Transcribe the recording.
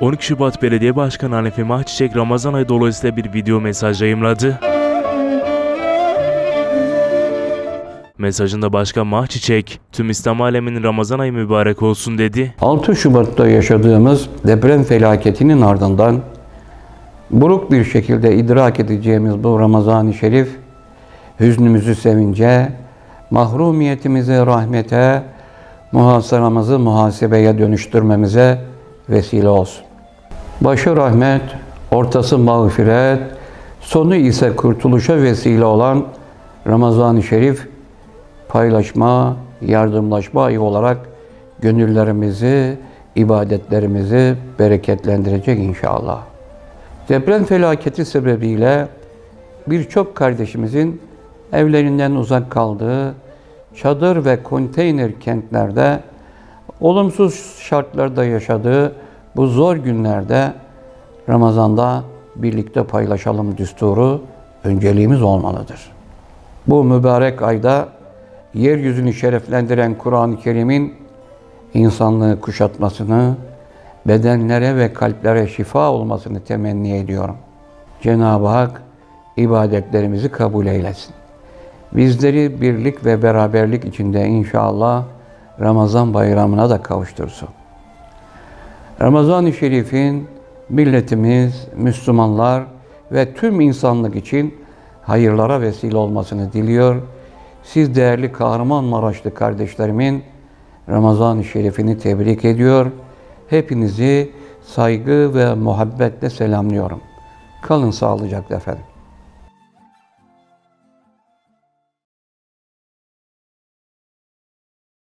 12 Şubat Belediye Başkanı Hanefi Mahçiçek Ramazan ayı dolayısıyla bir video mesaj yayımladı. Mesajında Başkan Mahçiçek, tüm İslam aleminin Ramazan ayı mübarek olsun dedi. 6 Şubat'ta yaşadığımız deprem felaketinin ardından buruk bir şekilde idrak edeceğimiz bu Ramazan-ı Şerif hüznümüzü sevince, mahrumiyetimizi rahmete, muhasaramızı muhasebeye dönüştürmemize vesile olsun. Başı rahmet, ortası mağfiret, sonu ise kurtuluşa vesile olan Ramazan-ı Şerif paylaşma, yardımlaşma ayı olarak gönüllerimizi, ibadetlerimizi bereketlendirecek inşallah. Deprem felaketi sebebiyle birçok kardeşimizin evlerinden uzak kaldığı çadır ve konteyner kentlerde olumsuz şartlarda yaşadığı bu zor günlerde Ramazan'da birlikte paylaşalım düsturu önceliğimiz olmalıdır. Bu mübarek ayda yeryüzünü şereflendiren Kur'an-ı Kerim'in insanlığı kuşatmasını, bedenlere ve kalplere şifa olmasını temenni ediyorum. Cenab-ı Hak ibadetlerimizi kabul eylesin. Bizleri birlik ve beraberlik içinde inşallah Ramazan bayramına da kavuştursun. Ramazan-ı Şerif'in milletimiz, Müslümanlar ve tüm insanlık için hayırlara vesile olmasını diliyor. Siz değerli Kahramanmaraşlı kardeşlerimin Ramazan-ı Şerif'ini tebrik ediyor. Hepinizi saygı ve muhabbetle selamlıyorum. Kalın sağlıcakla efendim.